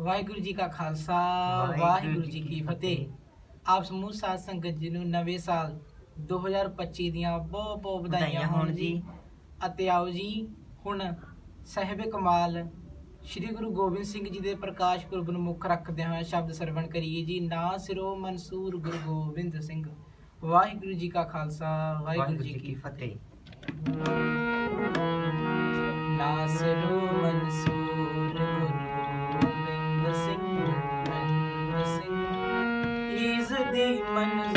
ਵਾਹਿਗੁਰੂ ਜੀ ਕਾ ਖਾਲਸਾ ਵਾਹਿਗੁਰੂ ਜੀ ਕੀ ਫਤਿਹ। ਆਪ ਸਮੂਹ ਸਾਧ ਸੰਗਤ ਜੀ ਨੂੰ ਨਵੇਂ ਸਾਲ 2025 ਦੀਆਂ ਬਹੁਤ ਬਹੁਤ ਵਧਾਈਆਂ ਹੋਣ ਜੀ। ਅਤੇ ਆਓ ਜੀ ਹੁਣ ਸਾਹਿਬ ਕਮਾਲ ਸ੍ਰੀ ਗੁਰੂ ਗੋਬਿੰਦ ਸਿੰਘ ਜੀ ਦੇ ਪ੍ਰਕਾਸ਼ ਪੁਰਬ ਨੂੰ ਮੁੱਖ ਰੱਖਦਿਆਂ ਹੋਇਆ ਸ਼ਬਦ ਸਰਵਣ ਕਰੀਏ ਜੀ। ਨਾ ਸਿਰੋ ਮਨਸੂਰ ਗੁਰੂ ਗੋਬਿੰਦ ਸਿੰਘ। ਵਾਹਿਗੁਰੂ ਜੀ ਕਾ ਖਾਲਸਾ ਵਾਹਿਗੁਰੂ ਜੀ ਕੀ ਫਤਿਹ। ਨਾਸਰੋ ਮਨਸੂਰ मंजिल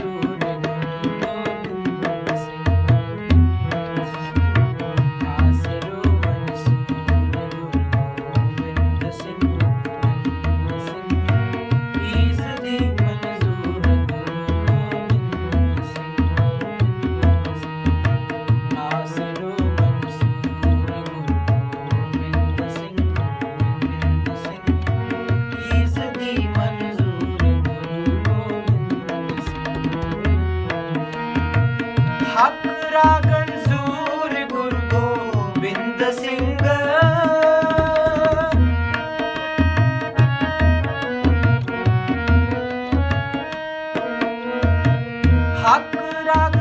ਹੱਕ ਰਾਗਨ ਸੂਰ ਗੁਰੂ ਗੋਬਿੰਦ ਸਿੰਘ ਹੱਕ ਰਾਗ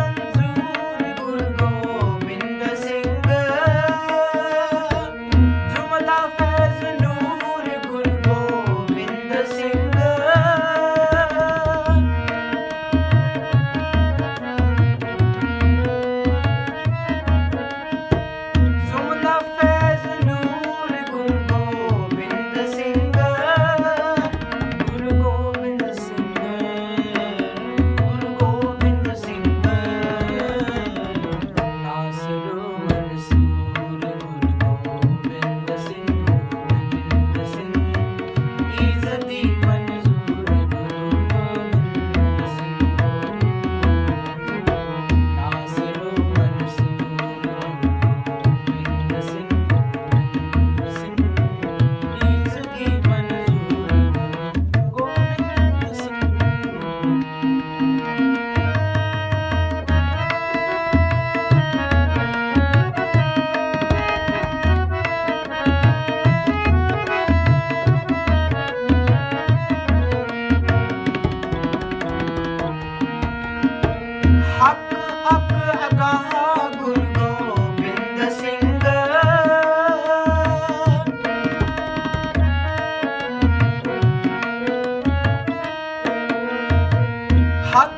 hot